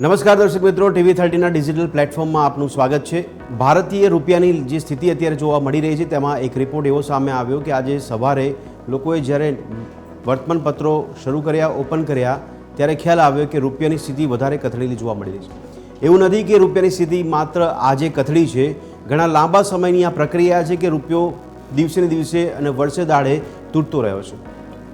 નમસ્કાર દર્શક મિત્રો, ટીવી થર્ટીના ડિજિટલ પ્લેટફોર્મમાં આપનું સ્વાગત છે. ભારતીય રૂપિયાની જે સ્થિતિ અત્યારે જોવા મળી રહી છે, તેમાં એક રિપોર્ટ એવો સામે આવ્યો કે આજે સવારે લોકોએ જ્યારે વર્તમાનપત્રો શરૂ કર્યા, ઓપન કર્યા, ત્યારે ખ્યાલ આવ્યો કે રૂપિયાની સ્થિતિ વધારે કથળેલી જોવા મળી રહી છે. એવું નથી કે રૂપિયાની સ્થિતિ માત્ર આજે કથળી છે. ઘણા લાંબા સમયની આ પ્રક્રિયા છે કે રૂપિયો દિવસે ને દિવસે અને વર્ષે દાડે તૂટતો રહ્યો છે.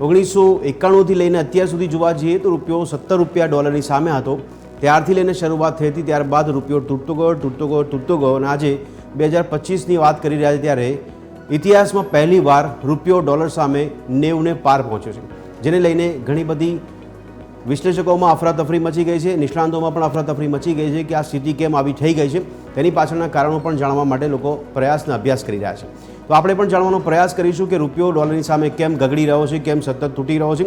ઓગણીસો એકાણુંથી લઈને અત્યાર સુધી જોવા જઈએ તો રૂપિયો સત્તર રૂપિયા ડોલરની સામે હતો. ત્યારથી લઈને શરૂઆત થઈ હતી ત્યારબાદ રૂપિયો તૂટતો ગયો તૂટતો ગયો તૂટતો ગયો અને આજે બે હજાર પચીસની વાત કરી રહ્યા છે ત્યારે ઇતિહાસમાં પહેલીવાર રૂપિયો ડોલર સામે નેવને પાર પહોંચ્યો છે, જેને લઈને ઘણી બધી વિશ્લેષકોમાં અફરાતફરી મચી ગઈ છે, નિષ્ણાંતોમાં પણ અફરાતફરી મચી ગઈ છે કે આ સ્થિતિ કેમ આવી થઈ ગઈ છે, તેની પાછળના કારણો પણ જાણવા માટે લોકો પ્રયાસનો અભ્યાસ કરી રહ્યા છે. તો આપણે પણ જાણવાનો પ્રયાસ કરીશું કે રૂપિયો ડોલરની સામે કેમ ગગડી રહ્યો છે, કેમ સતત તૂટી રહ્યો છે.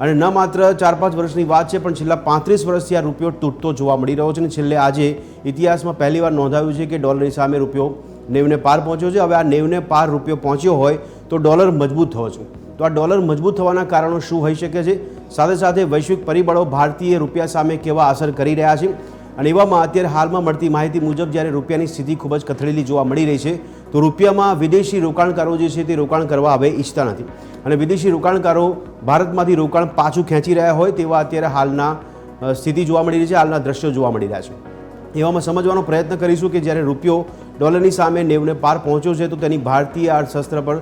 અને ન માત્ર ચાર પાંચ વર્ષની વાત છે, પણ છેલ્લા પાંત્રીસ વર્ષથી આ રૂપિયો તૂટતો જોવા મળી રહ્યો છે અને છેલ્લે આજે ઇતિહાસમાં પહેલીવાર નોંધાયું છે કે ડોલરની સામે રૂપિયો નેવને પાર પહોંચ્યો છે. હવે આ નેવને પાર રૂપિયો પહોંચ્યો હોય તો ડોલર મજબૂત થવો છે. તો આ ડોલર મજબૂત થવાના કારણો શું હોઈ શકે છે? સાથે સાથે વૈશ્વિક પરિબળો ભારતીય રૂપિયા સામે કેવા અસર કરી રહ્યા છે? અને એવામાં અત્યારે હાલમાં મળતી માહિતી મુજબ જ્યારે રૂપિયાની સ્થિતિ ખૂબ જ કથળેલી જોવા મળી રહી છે, તો રૂપિયામાં વિદેશી રોકાણકારો જે છે તે રોકાણ કરવા હવે ઈચ્છતા નથી. અને વિદેશી રોકાણકારો ભારતમાંથી રોકાણ પાછું ખેંચી રહ્યા હોય તેવા અત્યારે હાલના સ્થિતિ જોવા મળી રહી છે, હાલના દ્રશ્યો જોવા મળી રહ્યા છે. એવામાં સમજવાનો પ્રયત્ન કરીશું કે જ્યારે રૂપિયો ડોલરની સામે નેવને પાર પહોંચ્યો છે, તો તેની ભારતીય અર્થશાસ્ત્ર પર,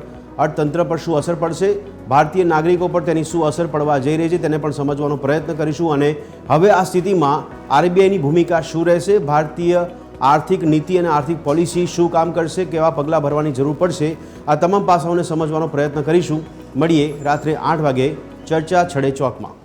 અર્થતંત્ર પર શું અસર પડશે? ભારતીય નાગરિકો પર તેની શું અસર પડવા જઈ રહી છે, તેને પણ સમજવાનો પ્રયત્ન કરીશું. અને હવે આ સ્થિતિમાં આરબીઆઈની ભૂમિકા શું રહેશે? ભારતીય આર્થિક નીતિ અને આર્થિક પોલિસી શું કામ કરશે, કેવા પગલાં ભરવાની જરૂર પડશે, આ તમામ પાસાઓને સમજવાનો પ્રયત્ન કરીશું. મળીએ રાત્રે આઠ વાગે ચર્ચા છડે ચોકમાં.